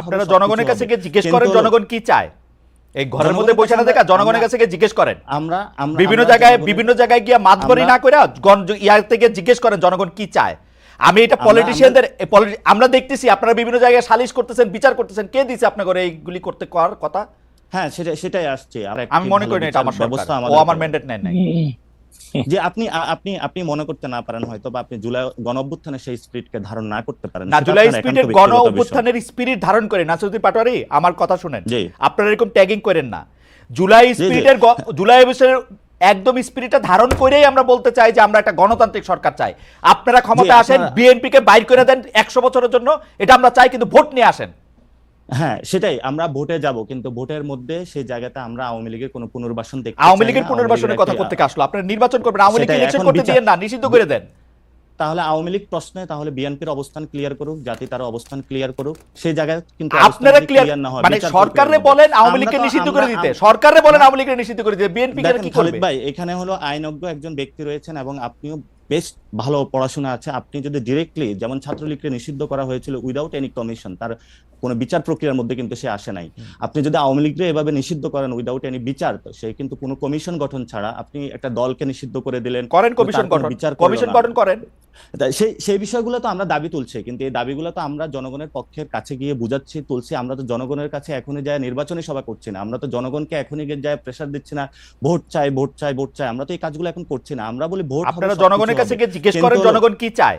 আপনারা জনগণের কাছে গিয়ে জিজ্ঞেস করেন জনগণ কি চায়? এই ঘরের মধ্যে বসে না দেখা জনগণের কাছে গিয়ে জিজ্ঞেস করেন। আমরা আমরা বিভিন্ন জায়গায় বিভিন্ন জায়গায় গিয়ে মাতবরি না করে ইয়ার থেকে জিজ্ঞেস করেন জনগণ কি চায়? আমি এটা পলিটিশিয়ানদের আমরা দেখতেছি আপনারা বিভিন্ন জায়গায় সালিশ করতেছেন বিচার করতেছেন কে দিছে আপনাকে এইগুলি করতে করার কথা? হ্যাঁ সেটা সেটাই আসছে। আমি মনে করি না এটা আমার ব্যবস্থা ও আমার ম্যান্ডেট নেয় নাই। যে আপনি আপনি আপনি মনে করতে না পারেন হয়তো বা আপনি জুলাই গণ অভ্যুত্থানে সেই স্পিরিটকে ধারণ না করতে পারেন। না জুলাই স্পিরিটের গণ অভ্যুত্থানের স্পিরিট ধারণ করে নাসরুদ্দিন পাটোয়ারি আমার কথা শুনেন। আপনারা এরকম ট্যাগিং করেন না। জুলাই। স্পিরিটের জুলাই অবস্থার একদম স্পিরিটটা ধারণ করেই আমরা বলতে চাই যে আমরা একটা গণতান্ত্রিক সরকার চাই। আপনারা ক্ষমতা আসেন বিএনপিকে বিএনপি বাইর করে দেন একশো বছরের জন্য এটা আমরা চাই কিন্তু ভোট নিয়ে আসেন। হ্যাঁ সেটাই আমরা ভোটে যাব কিন্তু ভোটের মধ্যে সেই জায়গাতে আমরা আওয়ামী লীগের কোনো পুনর্বাসন দেখতে আওয়ামী লীগের পুনর্বাসনের কথা করতে আসলো। আপনারা নির্বাচন করবেন আওয়ামী লীগ ইলেকশন করতে দিয়ে না নিষিদ্ধ করে দেন। তাহলে আওয়ামী লীগ প্রশ্নে তাহলে বিএনপির অবস্থান ক্লিয়ার করুক জাতি তার অবস্থান ক্লিয়ার করুক সেই জায়গায় কিন্তু আপনারা ক্লিয়ার না হয়, মানে সরকারে বলেন আওয়ামী লীগকে নিষিদ্ধ করে দিতে সরকারে বলেন আওয়ামী লীগকে নিষিদ্ধ করে দিতে বিএনপি কি করবে? ভাই এখানে হলো আইনজ্ঞ একজন ব্যক্তি রয়েছেন এবং আপনিও বেশ ভালো পড়াশোনা আছে। আপনি যদি ডিরেক্টলি যেমন ছাত্রলীগকে নিষিদ্ধ করা হয়েছিল উইদাউট এনি কমিশন তার কোনো বিচার প্রক্রিয়ার মধ্যে কিন্তু সে আসে নাই। আপনি যদি আওয়ামী লীগকে এভাবে নিষিদ্ধ করেন উইদাউট এনি বিচার তো সে কিন্তু কোনো কমিশন গঠন ছাড়া আপনি একটা দলকে নিষিদ্ধ করে দিলেন করেন কমিশন গঠন বিচার কমিশন গঠন করেন। সেই সেই বিষয়গুলো তো আমরা দাবি তুলছি কিন্তু এই দাবিগুলো তো আমরা জনগণের পক্ষের কাছে গিয়ে বুঝাচ্ছি তুলছি। আমরা তো জনগণের কাছে এখনই যায় নির্বাচনী সভা করছি না। আমরা তো জনগণকে এখনই গিয়ে যায় প্রেসার দিচ্ছি না ভোট চাই ভোট চাই ভোট চাই। আমরা তো এই কাজগুলো এখন করছি না। আমরা বলি ভোট আপনারা জনগণের কাছে গিয়ে জিজ্ঞেস করেন জনগণ কি চায়।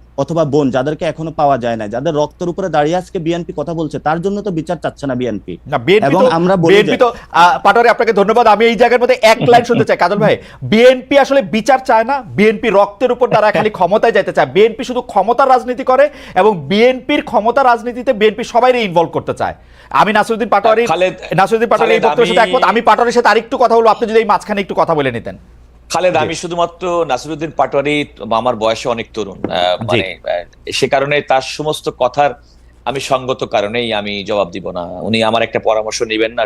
অথবা বোন যাদেরকে এখনও পাওয়া যায় না যাদের রক্তের উপরে দাঁড়িয়ে আজকে বিএনপি কথা বলছে তার জন্য তো বিচার চাচ্ছে না বিএনপি এবং আমরা বিএনপি তো পাটোয়ারি আপনাকে ধন্যবাদ। আমি এই জায়গার মধ্যে এক লাইন শুনতে চাই। কাজল ভাই বিএনপি আসলে বিচার চায় না বিএনপি রক্তের উপর তারা খালি ক্ষমতায় যেতে চায়। বিএনপি শুধু ক্ষমতার রাজনীতি করে এবং বিএনপির ক্ষমতা রাজনীতিতে বিএনপি সবাই ইনভলভ করতে চায়। আমি নাসিরুদ্দিন পাটোয়ারি নাসিরুদ্দিন পাটোয়ারি এই বক্তব্যের সাথে আমি- একমত। আমি পাটোয়ারির সাথে আরেকটু কথা বলব। আপনি যদি এই মাঝখানে একটু কথা বলে নিতেন। খালেদ আমি শুধুমাত্র নাসিরুদ্দিন পাটোয়ারি আমার বয়সে অনেক তরুণ মানে সে কারণে তার সমস্ত কথার আমি সঙ্গত কারণেই আমি জবাব দিব না। উনি আমার একটা পরামর্শ নেবেন না।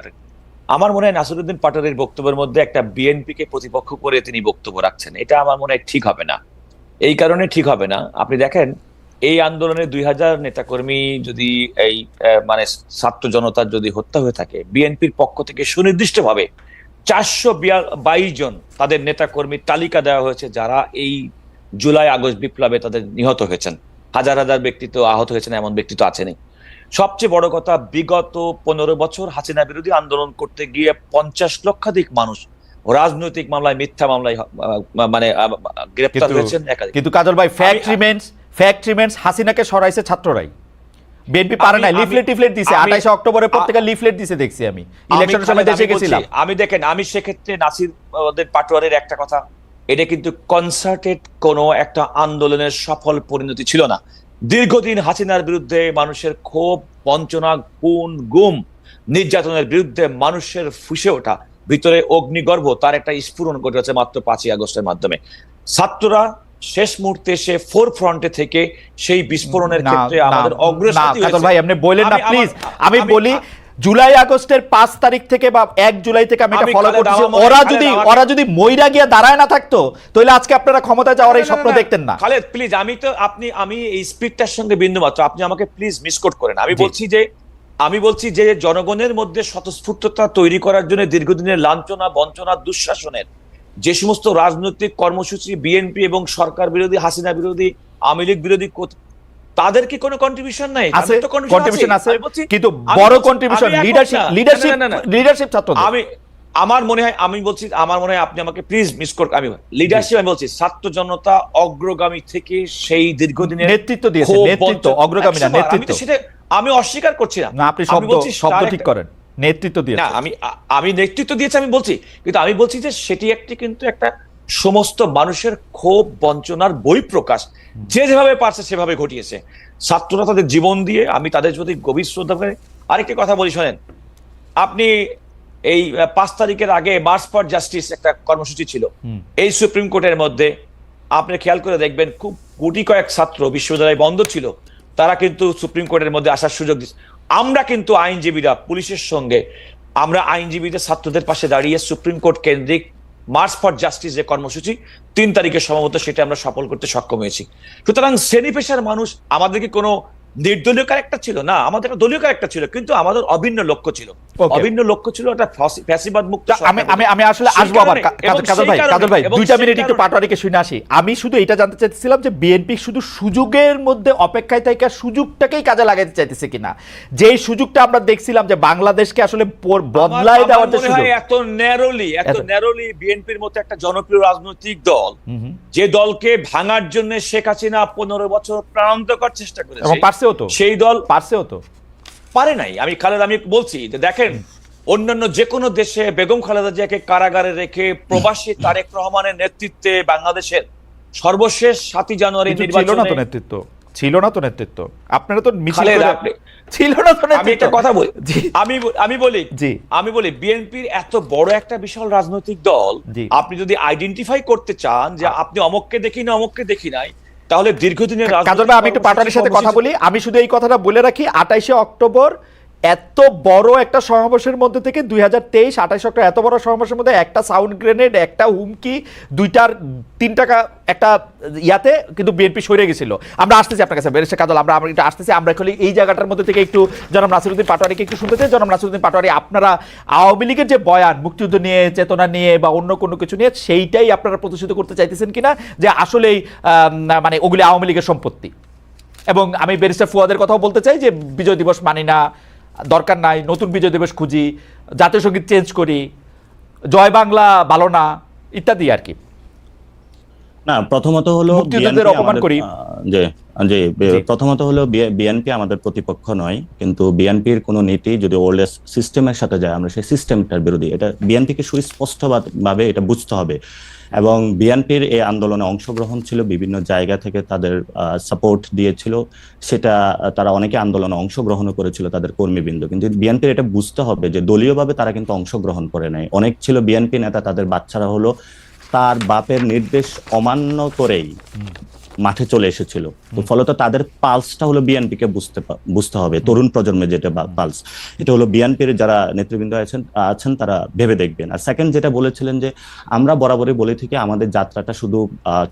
আমার মনে হয় নাসিরুদ্দিন পাটোয়ারির বক্তব্যের মধ্যে একটা বিএনপি কে প্রতিপক্ষ করে তিনি বক্তব্য রাখছেন। এটা আমার মনে হয় ঠিক হবে না। এই কারণে ঠিক হবে না। আপনি দেখেন এই আন্দোলনে দুই হাজার নেতাকর্মী যদি এই মানে ছাত্র জনতার যদি হত্যা হয়ে থাকে বিএনপির পক্ষ থেকে সুনির্দিষ্টভাবে চারশো বাইশ জন তাদের নেতাকর্মীর তালিকা দেওয়া হয়েছে যারা এই জুলাই আগস্ট বিপ্লবে তাদের নিহত হয়েছেন। হাজার হাজার ব্যক্তি তো আহত হয়েছেন এমন ব্যক্তি তো আছেনই। সবচেয়ে বড় কথা বিগত পনেরো বছর হাসিনা বিরোধী আন্দোলন করতে গিয়ে পঞ্চাশ লক্ষাধিক মানুষ রাজনৈতিক মামলায় মিথ্যা মামলায় মানে গ্রেপ্তার হয়েছেন কিন্তু কাজল ভাই ফ্যাক্ট রিমেন্স ফ্যাক্ট রিমেন্স হাসিনাকে সরাইছে ছাত্ররাই। বিএনপি পারে না লিফলেট টিফলেট দিছে আমি- আঠাইশে অক্টোবরের পর থেকে লিফলেট দিছে দেখছি আমি। ইলেকশনের সময় দেশে গেছিলাম। আমি দেখেন আমি সেক্ষেত্রে নাসির ওদের পাটোয়ারের একটা কথা। এটা কিন্তু কনসার্টেড কোনো একটা আন্দোলনের সফল পরিণতি ছিল না। দীর্ঘদিন হাসিনার বিরুদ্ধে মানুষের ক্ষোভ বঞ্চনা খুন গুম নির্যাতনের বিরুদ্ধে মানুষের ফুসে ওঠা ভিতরে অগ্নিগর্ভ তার একটা স্ফুরণ ঘটেছে মাত্র পাঁচই আগস্টের মাধ্যমে। ছাত্ররা শেষ মুহূর্তে সে ফোর ফ্রন্টে থেকে সেই বিস্ফোরণের ক্ষেত্রে আমাদের অগ্রসারী। ভাই আপনি বললেন না প্লিজ আমি বলি জুলাই আগস্টের পাঁচ তারিখ থেকে বা এক জুলাই থেকে আমি এটা ফলো মনে- ওরা যদি ওরা যদি মইরা গিয়ে দাঁড়ায় না থাকতো তাহলে আজকে আপনারা ক্ষমতায় যাওয়ার এই স্বপ্ন দেখতেন না। খালেদ প্লিজ আমি তো আপনি আমি এই স্পিডটার সঙ্গে বিন্দু মাত্র আপনি আমাকে প্লিজ মিসকোট করেন। আমি বলছি যে আমি বলছি যে জনগণের মধ্যে স্বতঃস্ফূর্ততা তৈরি করার জন্য দীর্ঘদিনের লাঞ্ছনা বঞ্চনা দুঃশাসনের যে সমস্ত রাজনৈতিক কর্মসূচি বিএনপি এবং সরকার বিরোধী হাসিনা বিরোধী আওয়ামী লীগ বিরোধী তাদের কি কোনো কন্ট্রিবিউশন নাই? আছে কন্ট্রিবিউশন আছে। আমি কিন্তু বড় কন্ট্রিবিউশন লিডারশিপ লিডারশিপ। লিডারশিপ ছাত্র আমি আমার মনে হয় আমি বলছি আমার মনে হয় আপনি আমাকে প্লিজ মিস কর আমি লিডারশিপ আমি বলছি ছাত্র জনতা অগ্রগামী থেকে সেই দীর্ঘদিনের নেতৃত্ব দিয়েছে নেতৃত্ব অগ্রগামী না নেতৃত্ব। সেটা আমি অস্বীকার করছি না আপনি শব্দ বলছি শব্দ ঠিক করেন। নেতৃত্ব দিয়ে না আমি আমি নেতৃত্ব দিয়েছি আমি বলছি। কিন্তু আমি বলছি যে সেটি একটি কিন্তু একটা সমস্ত মানুষের ক্ষোভ বঞ্চনার বই প্রকাশ যে যেভাবে পারছে সেভাবে ঘটিয়েছে। ছাত্ররা তাদের জীবন দিয়ে আমি তাদের প্রতি গভীর শ্রদ্ধা করে আরেকটি কথা বলি শোনেন। আপনি এই পাঁচ তারিখের আগে মার্চ ফর জাস্টিস একটা কর্মসূচি ছিল। এই সুপ্রিম কোর্টের মধ্যে আপনি খেয়াল করে দেখবেন খুব কোটি কয়েক ছাত্র বিশ্ববিদ্যালয় বন্ধ ছিল। তারা কিন্তু সুপ্রিম কোর্টের মধ্যে আসার সুযোগ দিচ্ছে আমরা কিন্তু আইনজীবীরা, পুলিশের সঙ্গে, আমরা আইনজীবীদের ছাত্রদের পাশে দাঁড়িয়ে সুপ্রিম কোর্ট কেন্দ্রিক মার্চ ফর জাস্টিস যে কর্মসূচি, তিন তারিখে সম্ভবত সেটা আমরা সফল করতে সক্ষম হয়েছি। সুতরাং শ্রেণি পেশার মানুষ আমাদেরকে কোনো নির্দলীয় ক্যারেক্টার ছিল। না আমাদের একটা দলীয় ক্যারেক্টার ছিল কিন্তু আমাদের অভিন্ন লক্ষ্য ছিল। অভিন্ন লক্ষ্য ছিল একটা ফ্যাসিবাদ মুক্ত আমি আমি আমি আসলে আসব আবার। কারণে, কা- এবং কাজল সেই ভাই কাজল ভাই দুইটা মিনিট একটু পাটোয়ারিকে শুনে আসি। আমি শুধু এটা জানতে চাইছিলাম যে বিএনপি শুধু সুযোগের মধ্যে অপেক্ষায় থেকে সুযোগটাকেই কাজে লাগাতে চাইতেছে কিনা? যেই সুযোগটা আমরা দেখছিলাম যে বাংলাদেশকে আসলে বদলায় দেওয়ার যে সুযোগ। এত ন্যারোলি এত ন্যারোলি বিএনপির মতো একটা জনপ্রিয় রাজনৈতিক দল। যে দলকে ভাঙার জন্য শেখ হাসিনা পনেরো বছর প্রাণান্তকর চেষ্টা এবং করেছে। পারছেও তো। সেই দল পারছেও তো। পারে নাই। আমি খালেদ আমি বলছি যে দেখেন অন্যান্য যে কোনো দেশে বেগম খালেদা জিয়াকে কারাগারে রেখে প্রবাসী তারেক রহমানের নেতৃত্বে বাংলাদেশের সর্বশেষ সাতই জানুয়ারি কিন্তু ছিল না তো নেতৃত্ব। ছিল না তো নেতৃত্ব। আপনারা তো মিছিল ছিল না তো আমি একটা কথা বলি। আমি আমি বলি জি। আমি বলি বিএনপির এত বড় একটা বিশাল রাজনৈতিক দল। আপনি যদি আইডেন্টিফাই করতে চান যে আপনি অমককে দেখি না অমককে দেখি নাই তাহলে দীর্ঘদিনের কাজল ভাই আমি একটু পাটোয়ারির সাথে কথা বলি। আমি শুধু এই কথাটা বলে রাখি আঠাইশে অক্টোবর এত বড় একটা সমাবেশের মধ্যে থেকে দুই হাজার তেইশ, আঠাইশ অক্টোবর, এত বড় সমাবেশের মধ্যে একটা সাউন্ড গ্রেনেড একটা হুমকি, দুইটার তিন টাকা একটা ইয়াতে কিন্তু বিএনপি সরে গেছিল। আমরা আসতেছি আপনার কাছে বেরেছে কাজল, আমরা আমরা একটু আসতেছি, আমরা খালি এই জায়গাটার মধ্যে থেকে একটু জনাব নাসিরুদ্দিন পাটোয়ারিকে একটু শুনতে চাই। জনাব নাসিরুদ্দিন পাটোয়ারি, আপনারা আওয়ামী লীগের যে বয়ান, মুক্তিযুদ্ধ নিয়ে, চেতনা নিয়ে বা অন্য কোনো কিছু নিয়ে, সেইটাই আপনারা প্রতিষ্ঠিত করতে চাইতেছেন কিনা? যে আসলেই মানে ওগুলি আওয়ামী লীগের সম্পত্তি। এবং আমি ব্যারিস্টার ফুয়াদের কথাও বলতে চাই যে বিজয় দিবস মানি না দরকার নাই, নতুন বিজয় দিবস খুঁজি, জাতীয় সংগীত চেঞ্জ করি, জয় বাংলা, ভালো না, ইত্যাদি আর কি। না প্রথমত হলো অপমান করি। যে যে প্রথমত হলো বিএনপি আমাদের প্রতিপক্ষ নয় কিন্তু বিএনপির কোনো নীতি যদি ওল্ড সিস্টেমের সাথে যায় আমরা সেই সিস্টেমটার বিরোধী। এটা বিএনপিকে সুস্পষ্ট ভাবে এটা বুঝতে হবে। এবং বিএনপির এই আন্দোলনে অংশগ্রহণ ছিল বিভিন্ন জায়গা থেকে তাদের সাপোর্ট দিয়েছিল। সেটা তারা অনেকে আন্দোলনে অংশগ্রহণ করেছিল তাদের কর্মীবৃন্দ। কিন্তু বিএনপির এটা বুঝতে হবে যে দলীয়ভাবে তারা কিন্তু অংশগ্রহণ করে নাই। অনেক ছিল বিএনপি নেতা তাদের বাচ্চারা হলো তার বাপের নির্দেশ অমান্য করেই মাঠে চলে এসেছিল। তো ফলত তাদের পালসটা হলো বিএনপি কে বুঝতে বুঝতে হবে। তরুণ প্রজন্মের যেটা পালস এটা হলো বিএনপির যারা নেতৃবৃন্দ আছেন আছেন তারা ভেবে দেখবেন। আর সেকেন্ড যেটা বলেছিলেন যে আমরা বরাবরই বলে থাকি আমাদের যাত্রাটা শুধু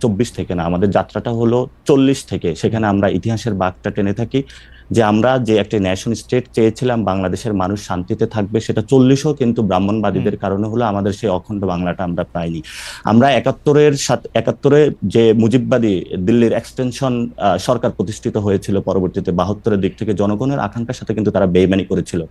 চব্বিশ থেকে না আমাদের যাত্রাটা হলো চল্লিশ থেকে। সেখানে আমরা ইতিহাসের বাঘটা টেনে থাকি যে আমরা যে একটা ন্যাশন স্টেট চেয়েছিলাম বাংলাদেশের মানুষ শান্তিতে থাকবে সেটা চল্লিশও কিন্তু ব্রাহ্মণবাদীদের কারণে হলো আমাদের সেই অখণ্ড বাংলাটা আমরা পাইনি। আমরা একাত্তরের সাথে একাত্তরে যে মুজিববাদী দিল্লির এক্সটেনশন সরকার প্রতিষ্ঠিত হয়েছিল পরবর্তীতে বাহাত্তরের দিক থেকে জনগণের আকাঙ্ক্ষার সাথে কিন্তু তারা বেইমানি করেছিল।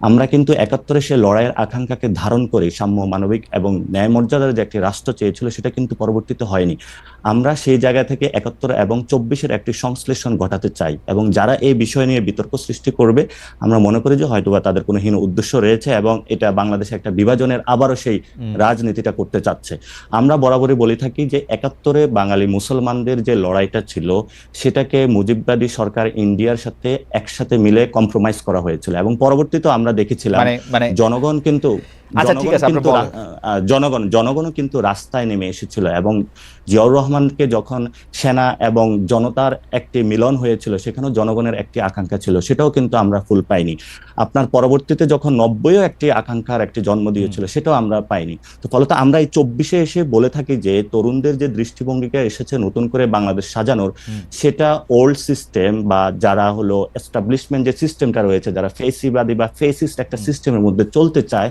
আমরা কিন্তু একাত্তরে সে লড়াইয়ের আকাঙ্ক্ষাকে ধারণ করে সাম্য মানবিক এবং ন্যায় মর্যাদার যে একটি রাষ্ট্র চেয়েছিল সেটা কিন্তু পরবর্তীতে হয়নি। আমরা সেই জায়গা থেকে একাত্তর এবং চব্বিশের একটি সংশ্লেষণ ঘটাতে চাই এবং যারা এই বিষয় নিয়ে বিতর্ক সৃষ্টি করবে আমরা মনে করি যে হয়তোবা তাদের কোনো হীন উদ্দেশ্য রয়েছে এবং এটা বাংলাদেশে একটা বিভাজনের আবারও সেই রাজনীতিটা করতে চাচ্ছে। আমরা বরাবরই বলে থাকি যে একাত্তরে বাঙালি মুসলমানদের যে লড়াইটা ছিল সেটাকে মুজিববাদী সরকার ইন্ডিয়ার সাথে একসাথে মিলে কম্প্রোমাইজ করা হয়েছিল এবং পরবর্তীতে আমরা দেখেছিলাম মানে মানে জনগণ কিন্তু আচ্ছা, ঠিক জনগণ আছে, কিন্তু। জনগণ জনগণও কিন্তু রাস্তায় নেমে এসেছিল এবং জিয়াউর রহমানকে যখন সেনা এবং জনতার একটি মিলন হয়েছিল সেখানেও জনগণের একটি আকাঙ্ক্ষা ছিল সেটাও কিন্তু আমরা ফুল পাইনি। আপনার পরবর্তীতে যখন নব্বইও একটি আকাঙ্ক্ষার একটি জন্ম দিয়েছিল সেটাও আমরা পাইনি। তো ফলত আমরা এই চব্বিশে এসে বলে থাকি যে তরুণদের যে দৃষ্টিভঙ্গিকে এসেছে নতুন করে বাংলাদেশ সাজানোর সেটা ওল্ড সিস্টেম বা যারা হলো এস্টাবলিশমেন্ট যে সিস্টেমটা রয়েছে যারা ফেসিবাদী বা ফেসিস্ট একটা সিস্টেমের মধ্যে চলতে চায়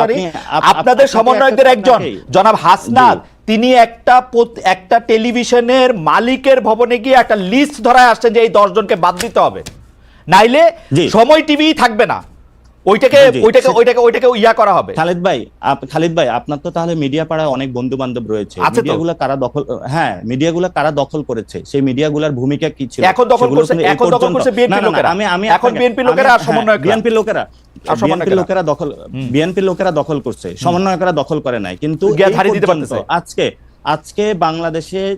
পাটোয়ারি আপনাদের সমন্বয়দের সমন্বয়কদের একজন জনাব হাসনাত। তিনি একটা একটা টেলিভিশনের মালিকের ভবনে গিয়ে একটা লিস্ট ধরায় আসছেন যে এই দশজনকে বাদ দিতে হবে। নাইলে সময় টিভি থাকবে না। ওইটাকে ওইটাকে ওইটাকে ওইটাকে ইয়া করা হবে। খালিদ ভাই খালিদ ভাই আপনার তো তাহলে মিডিয়া পাড়ায় অনেক বন্ধু বান্ধব রয়েছে। মিডিয়াগুলো কারা দখল হ্যাঁ মিডিয়াগুলো কারা দখল করেছে? সেই মিডিয়াগুলোর ভূমিকা কি ছিল? এখন দখল করছে- এখন দখল করছে না, লোকেরা। আমি আমি এখন BNP লোকেরা আর আমি- সমন্বয়করা। বিএনপি লোকেরা আর বিএনপি লোকেরা দখল বিএনপি লোকেরা দখল করছে। সমন্বয়করা দখল করে নাই। কিন্তু। আজকে আজকে বাংলাদেশে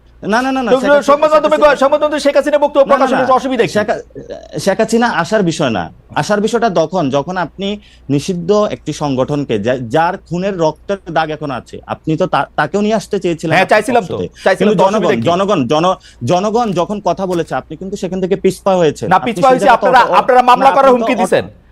না না না না তো শেখ হাসিনা- সংবাদ মাধ্যমে সংবাদ মাধ্যমে শেখ হাসিনা বক্তব্য না, না, প্রকাশের অসুবিধা শেখ হাসিনা আসার বিষয় না। আসার বিষয়টা তখন যখন আপনি নিষিদ্ধ একটি সংগঠনকে যার খুনের রক্তের দাগ এখন আছে আপনি তো তাকেও নিয়ে আসতে চেয়েছিলেন হ্যাঁ, চাইছিলাম তো। কিন্তু জনগণ জনগণ জন জনগণ যখন কথা বলেছে আপনি কিন্তু সেখান থেকে পিছপা হয়েছে না পিছপা হয়েছে আপনারা আপনারা মামলা করার হুমকি দিছেন।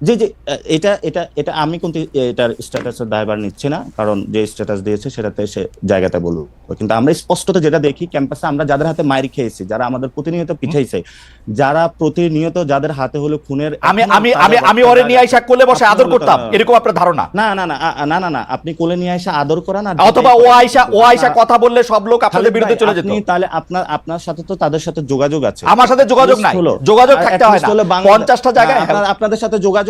জি জি এটা এটা এটা আমি কিন্তু এটার স্ট্যাটাসের দায়ভার নিচ্ছি না কারণ যে স্ট্যাটাস দিয়েছে সেটাতে সে জায়গাতে বলব কিন্তু আমরা স্পষ্টত যেটা দেখি ক্যাম্পাসে আমরা যাদের হাতে মাইর খেয়েছি যারা আমাদের প্রতিনিয়ত পিঠাইছে যারা প্রতিনিয়ত যাদের হাতে হলো খুনের আমি আমি আমি আমি ওরে নিয়ে আইসা কোলে বসে আদর করতাম এরকম আপনার ধারণা? না না না না না না আপনি কোলে নিয়ে আইসা আদর করা না অথবা ও আইসা ও আইসা কথা বললে সব লোক আপনাদের বিরুদ্ধে চলে যেত। আপনি তাহলে আপনার আপনার সাথে তো তাদের সাথে যোগাযোগ আছে। আমার সাথে যোগাযোগ নাই। যোগাযোগ থাকতে হয় না। হলো বাংলাদেশ- পঞ্চাশটা জায়গায় আপনাদের সাথে যোগাযোগ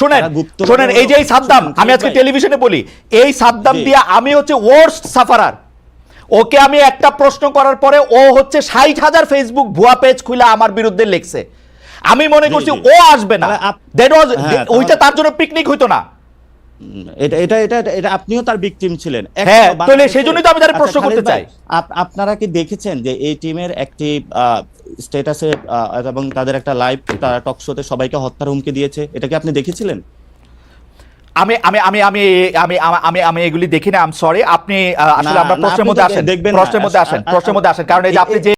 শুনেন শোনেন এই যে এই সাদ্দাম আমি আজকে টেলিভিশনে বলি এই সাদ্দাম দিয়া আমি হচ্ছে ওয়ার্স্ট সাফারার ওকে আমি একটা প্রশ্ন করার পরে ও হচ্ছে ষাট হাজার ফেসবুক ভুয়া পেজ খুলে আমার বিরুদ্ধে লিখছে। আমি মনে করছি ও আসবে না। দ্যাট ওয়াজ ওইটা তার জন্য পিকনিক হইতো না। এটা এটা এটা আপনিও তার ভিকটিম ছিলেন হ্যাঁ, তাহলে সেই জন্যই তো আমি তার আচ্ছা, প্রশ্ন করতে চাই। আপনারা কি দেখেছেন যে এই টিমের একটি স্ট্যাটাসে এবং তাদের একটা লাইভ টক শোতে সবাইকে হত্যার হুমকি দিয়েছে এটা কি আপনি দেখেছিলেন আমি আমি আমি আমি আমি আমি- আমি এগুলি দেখি না আম সরি আপনি আসলে আমরা প্রশ্নের মধ্যে আসেন দেখবেন। প্রশ্নের মধ্যে আসেন প্রশ্নের মধ্যে আসেন কারণ এই যে আপনি যে